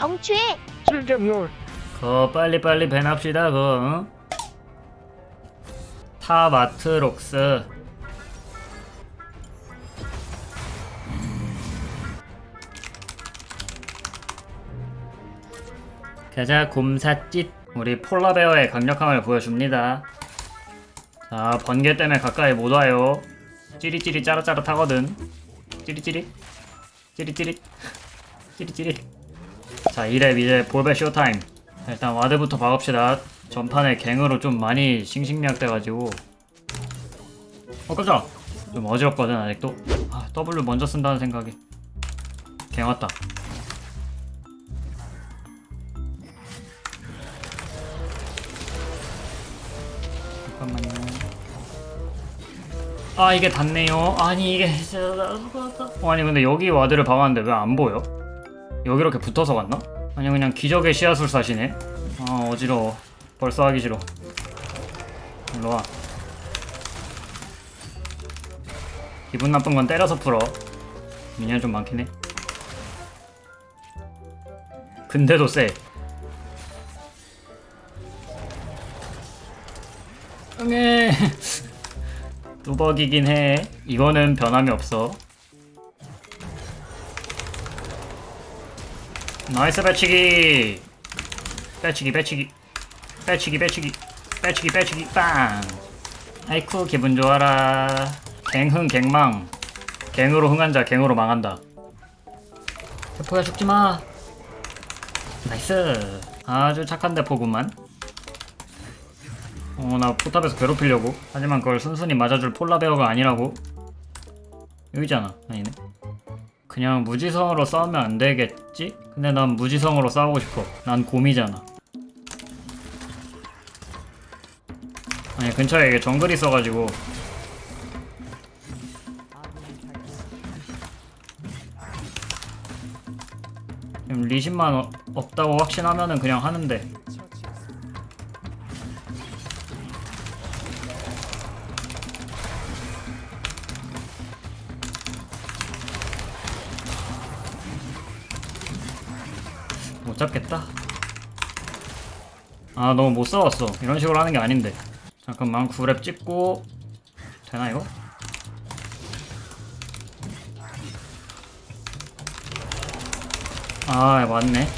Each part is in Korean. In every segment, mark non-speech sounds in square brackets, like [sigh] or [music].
정취해. 실점률 거 빨리빨리 배납시다 거 응? 타마트록스. 가자 곰사짓. 우리 폴라베어의 강력함을 보여줍니다. 자 번개 때문에 가까이 못 와요. 찌릿찌릿 짜릿짜릿하거든. 찌릿찌릿. 찌릿찌릿. [laughs] 찌릿찌릿 자 이랩 이제 볼베 쇼타임 자, 일단 와드부터 박읍시다 전판에 갱으로 좀 많이 싱싱미약 돼가지고 어 깜짝 좀 어지럽거든 아직도 아 W 먼저 쓴다는 생각에 갱 왔다 잠깐만요 아 이게 닿네요 아니 이게 어, 아니 근데 여기 와드를 박았는데 왜 안 보여? 여기 이렇게 붙어서 갔나? 아니 그냥 기적의 씨앗을 사시네? 아 어지러워. 벌써 하기 싫어. 일로와. 기분 나쁜 건 때려서 풀어. 미니언 좀 많긴 해. 근데도 세 응애 [laughs] 뚜벅이긴 해. 이거는 변함이 없어 나이스 배치기. 배치기 배치기. 배치기 배치기. 배치기 배치기. 빵. 아이쿠 기분 좋아라. 갱흥 갱망. 갱으로 흥한 자 갱으로 망한다. 대포야 죽지마. 나이스. 아주 착한 대포구만. 어 나 포탑에서 괴롭히려고. 하지만 그걸 순순히 맞아줄 폴라베어가 아니라고. 여기잖아 아니네 그냥 무지성으로 싸우면 안 되겠지? 근데 난 무지성으로 싸우고 싶어. 난 곰이잖아. 아니 근처에 이게 정글이 있어가지고 지금 리신만 어- 없다고 확신하면은 그냥 하는데 잡겠다. 아 너무 못 싸웠어. 이런 식으로 하는 게 아닌데. 잠깐만 9랩 찍고 되나 이거? 아 맞네.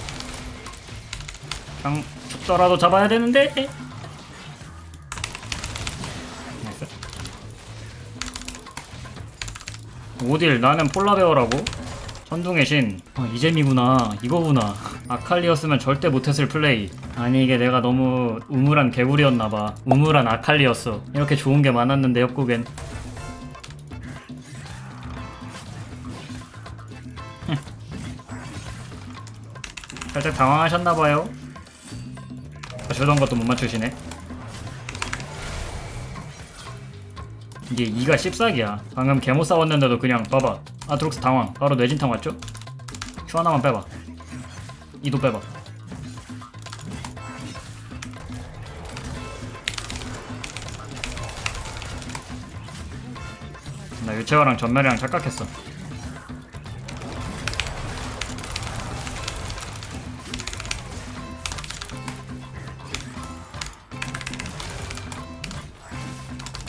그냥 죽더라도 잡아야 되는데. 오딜 나는 폴라베어라고? 천둥의 신. 어, 이재미구나. 이거구나. 아칼리였으면 절대 못했을 플레이. 아니 이게 내가 너무 우물한 개구리였나봐. 우물한 아칼리였어. 이렇게 좋은 게 많았는데 협곡엔. [laughs] 살짝 당황하셨나봐요. 주던 것도 못 맞추시네. 이게 2가 14기야. 방금 개못 싸웠는데도 그냥 봐봐. 아트록스 당황. 바로 뇌진탕 왔죠? 큐 하나만 빼봐. 이도 빼봐. 나 유채화랑 전멸이랑 착각했어.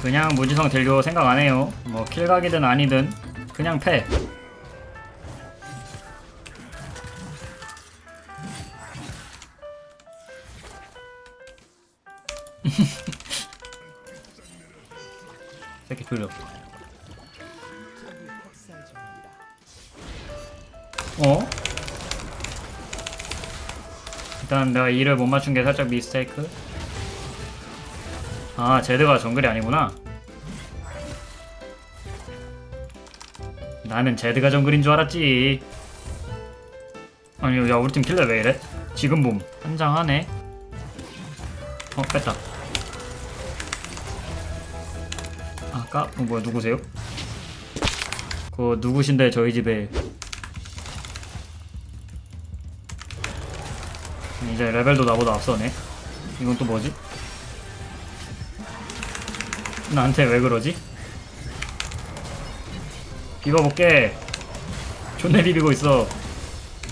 그냥 무지성 딜교 생각 안 해요. 뭐 킬각이든 아니든 그냥 패. [laughs] 새끼 졸려. 어? 일단 내가 이를 못 맞춘 게 살짝 미스테이크. 아, 제드가 정글이 아니구나. 나는 제드가 정글인 줄 알았지. 아니, 야, 우리 팀 킬러 왜 이래? 지금 봄. 한장 하네. 어, 뺐다. 까, 어, 뭐야, 누구세요? 그, 누구신데 저희 집에. 이제 레벨도 나보다 앞서네. 이건 또 뭐지? 나한테 왜 그러지? 비벼볼게 존내 비비고 있어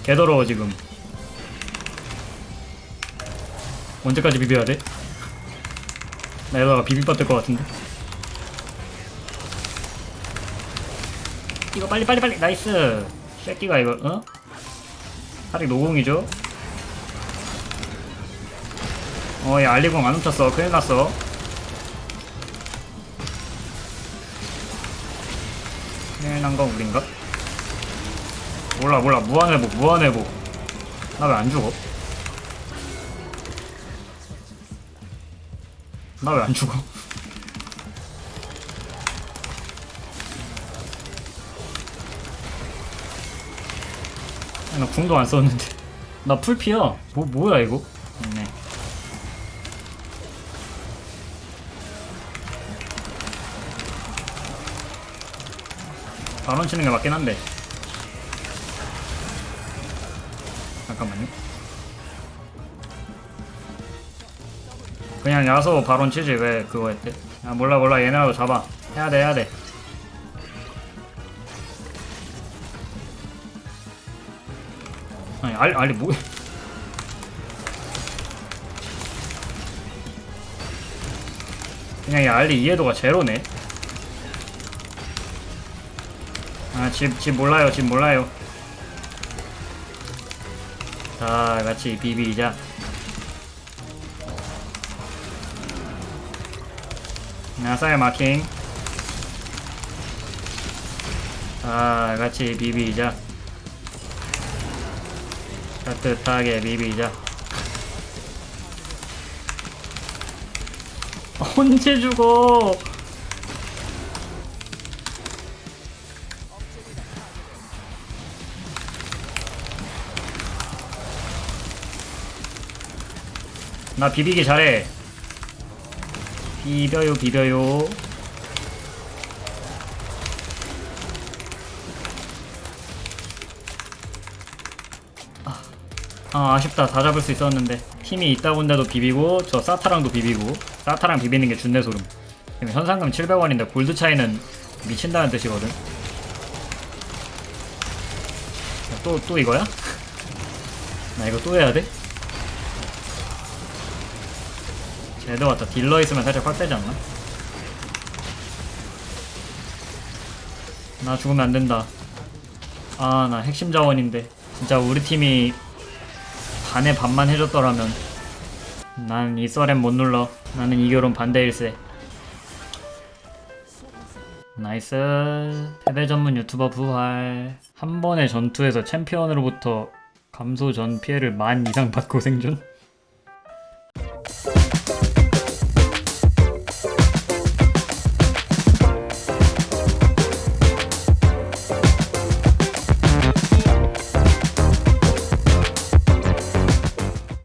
개더러워 지금 언제까지 비벼야 돼? 나 이러다가 비빔밥 될 것 같은데 이거 빨리 빨리 빨리 나이스 새끼가 이거 어? 하릭 노공이죠? 어이 알리공 안 훔쳤어 큰일 났어 큰일 난 건 우린가? 몰라 몰라 무한회복 무한회복 나 왜 안 죽어? 나 왜 안 죽어? 나 궁도 안 썼는데. 나 풀피야. 뭐 뭐야 이거? 네. 바론 치는 게 맞긴 한데. 잠깐만요. 그냥 야소 바론 치지 왜 그거 했대? 아 몰라 몰라. 얘네라도 잡아. 해야돼 해야돼 아니 알, 알리 뭐. 그냥 이 알리 이해도가 제로네. 아집 집 몰라요 집 몰라요. 다 같이 비비자. 나사의 마킹. 다 같이 비비자 따뜻하게 비비자 언제 죽어 나 비비기 잘해. 비벼요 비벼요 아 아쉽다. 다 잡을 수 있었는데. 팀이 있다군데도 비비고 저 사타랑도 비비고. 사타랑 비비는 게 준내 소름. 현상금 700원인데 골드 차이는 미친다는 뜻이거든. 또 또 이거야? [laughs] 나 이거 또 해야 돼? 쟤도 왔다. 딜러 있으면 살짝 빡세지 않나? 나 죽으면 안 된다. 아 나 핵심 자원인데. 진짜 우리 팀이 반의 반만 해줬더라면. 난 이 썰엔 못 눌러. 나는 이 결혼 반대일세. 나이스. 세대 전문 유튜버 부활. 한 번의 전투에서 챔피언으로부터 감소 전 피해를 만 이상 받고 생존